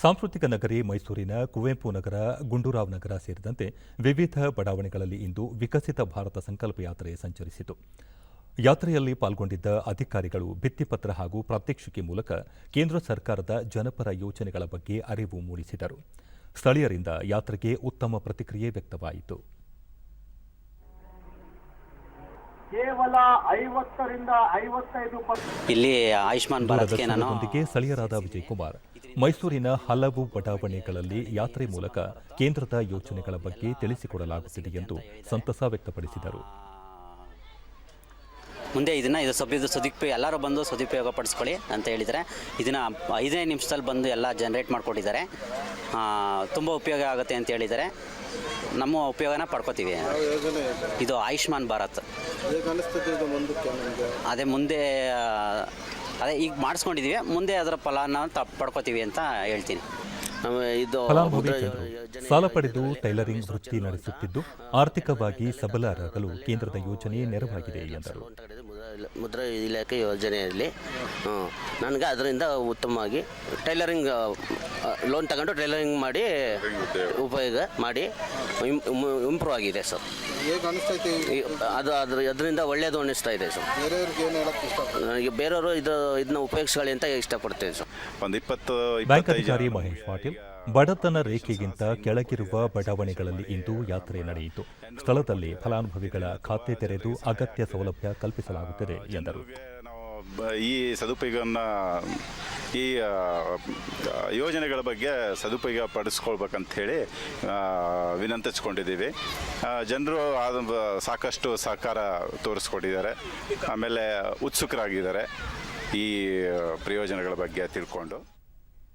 ಸಾಂಸ್ಕೃತಿಕ ನಗರಿ ಮೈಸೂರಿನ ಕುವೆಂಪು ನಗರ ಗುಂಡೂರಾವ್ ನಗರ ಸೇರಿದಂತೆ ವಿವಿಧ ಬಡಾವಣೆಗಳಲ್ಲಿ ಇಂದು ವಿಕಸಿತ ಭಾರತ ಸಂಕಲ್ಪ ಯಾತ್ರೆ ಸಂಚರಿಸಿತು. ಯಾತ್ರೆಯಲ್ಲಿ ಪಾಲ್ಗೊಂಡಿದ್ದ ಅಧಿಕಾರಿಗಳು ಭಿತ್ತಿಪತ್ರ ಹಾಗೂ ಪ್ರಾತ್ಯಕ್ಷಿಕೆ ಮೂಲಕ ಕೇಂದ್ರ ಸರ್ಕಾರದ ಜನಪರ ಯೋಜನೆಗಳ ಬಗ್ಗೆ ಅರಿವು ಮೂಡಿಸಿದರು. ಸ್ಥಳೀಯರಿಂದ ಯಾತ್ರೆಗೆ ಉತ್ತಮ ಪ್ರತಿಕ್ರಿಯೆ ವ್ಯಕ್ತವಾಯಿತು. ಕೇವಲ ಐವತ್ತರಿಂದ ಐವತ್ತೈದು ಪರ್ಸೆಂಟ್ ಇಲ್ಲಿ ಆಯುಷ್ಮಾನ್ ಭಾರತ್ ಸ್ಥಳೀಯರಾದ ವಿಜಯ್ ಕುಮಾರ್. ಮೈಸೂರಿನ ಹಲವು ಬಡಾವಣೆಗಳಲ್ಲಿ ಯಾತ್ರೆ ಮೂಲಕ ಕೇಂದ್ರದ ಯೋಜನೆಗಳ ಬಗ್ಗೆ ತಿಳಿಸಿಕೊಡಲಾಗುತ್ತಿದೆ ಎಂದು ಸಂತಸ ವ್ಯಕ್ತಪಡಿಸಿದರು. ಮುಂದೆ ಇದನ್ನ ಇದು ಸಬ್ ಇದು ಸದುಪಯೋಗ ಎಲ್ಲರೂ ಬಂದು ಸದುಪಯೋಗ ಪಡಿಸ್ಕೊಳ್ಳಿ ಅಂತ ಹೇಳಿದರೆ ಇದನ್ನ ಐದನೇ ನಿಮಿಷದಲ್ಲಿ ಬಂದು ಎಲ್ಲ ಜನರೇಟ್ ಮಾಡಿಕೊಟ್ಟಿದ್ದಾರೆ. ತುಂಬ ಉಪಯೋಗ ಆಗುತ್ತೆ ಅಂತ ಹೇಳಿದರೆ ನಮ್ಮ ಉಪಯೋಗನ ಪಡ್ಕೋತೀವಿ. ಇದು ಆಯುಷ್ಮಾನ್ ಭಾರತ್. ಅದೇ ಮುಂದೆ ಅದೇ ಈಗ ಮಾಡಿಸ್ಕೊಂಡಿದ್ದೀವಿ ಮುಂದೆ ಅದರ ಫಲಾನ ಪಡ್ಕೋತೀವಿ ಅಂತ ಹೇಳ್ತೀನಿ. ಇದು ಸಾಲ ಪಡೆದು ಟೈಲರಿಂಗ್ ವೃತ್ತಿ ನಡೆಸುತ್ತಿದ್ದು ಆರ್ಥಿಕವಾಗಿ ಸಬಲರಾಗಲು ಕೇಂದ್ರದ ಯೋಜನೆ ನೆರವಾಗಿದೆ ಎಂದರು. ಮುದ್ರಾ ಇಲ- ಮುದ್ರಾ ಇಲಾಖೆ ಯೋಜನೆಯಲ್ಲಿ ಹ್ಮ್, ನನಗೆ ಅದರಿಂದ ಉತ್ತಮವಾಗಿ ಟೈಲರಿಂಗ್ ಲೋನ್ ತಗೊಂಡು ಟೈಲರಿಂಗ್ ಮಾಡಿ ಉಪಯೋಗ ಮಾಡಿ ಇಂಪ್ರೂವ್ ಆಗಿದೆ ಸರ್. ಹೇಗೆ ಅನಿಸ್ತೈತೆ ಈ- ಅದು ಅದ್ರ ಅದರಿಂದ ಒಳ್ಳೆಯದು ಅನ್ನಿಸ್ತಾ ಇದೆ ಸರ್. ಬೇರೆಯವ್ರಿಗೆ ಏನು ಹೇಳಕ್ಕೆ ಇಷ್ಟಪಡ್ತೀನಿ ನನಗೆ ಬೇರೆಯವರು ಇದು ಇದನ್ನ ಉಪಯೋಗಿಸ್ಕೊಳ್ಳಿ ಅಂತ ಇಷ್ಟಪಡ್ತೇನೆ ಸರ್. ಒಂದು ಇಪ್ಪತ್ತು ಬ್ಯಾಂಕ್ ಇಪ್ಪತ್ತೈದು ಅಧಿಕಾರಿ ಜನ ಮಹೇಶ್ ಪಾಟೀಲ್. ಬಡತನ ರೇಖೆಗಿಂತ ಕೆಳಗಿರುವ ಬಡಾವಣೆಗಳಲ್ಲಿ ಇಂದು ಯಾತ್ರೆ ನಡೆಯಿತು. ಸ್ಥಳದಲ್ಲಿ ಫಲಾನುಭವಿಗಳ ಖಾತೆ ತೆರೆದು ಅಗತ್ಯ ಸೌಲಭ್ಯ ಕಲ್ಪಿಸಲಾಗುತ್ತದೆ, ಎಂದರು. ಈ ಸದುಪಯೋಗವನ್ನು, ಈ ಯೋಜನೆಗಳ ಬಗ್ಗೆ ಸದುಪಯೋಗ ಪಡಿಸ್ಕೊಳ್ಬೇಕಂತ ಹೇಳಿ ವಿನಂತಿಸ್ಕೊಂಡಿದ್ದೀವಿ. ಜನರು ಆದ, ಸಾಕಷ್ಟು ಸಹಕಾರ ತೋರಿಸ್ಕೊಂಡಿದ್ದಾರೆ ಆಮೇಲೆ ಉತ್ಸುಕರಾಗಿದ್ದಾರೆ ಈ ಪ್ರಯೋಜನಗಳ ಬಗ್ಗೆ ತಿಳ್ಕೊಂಡು.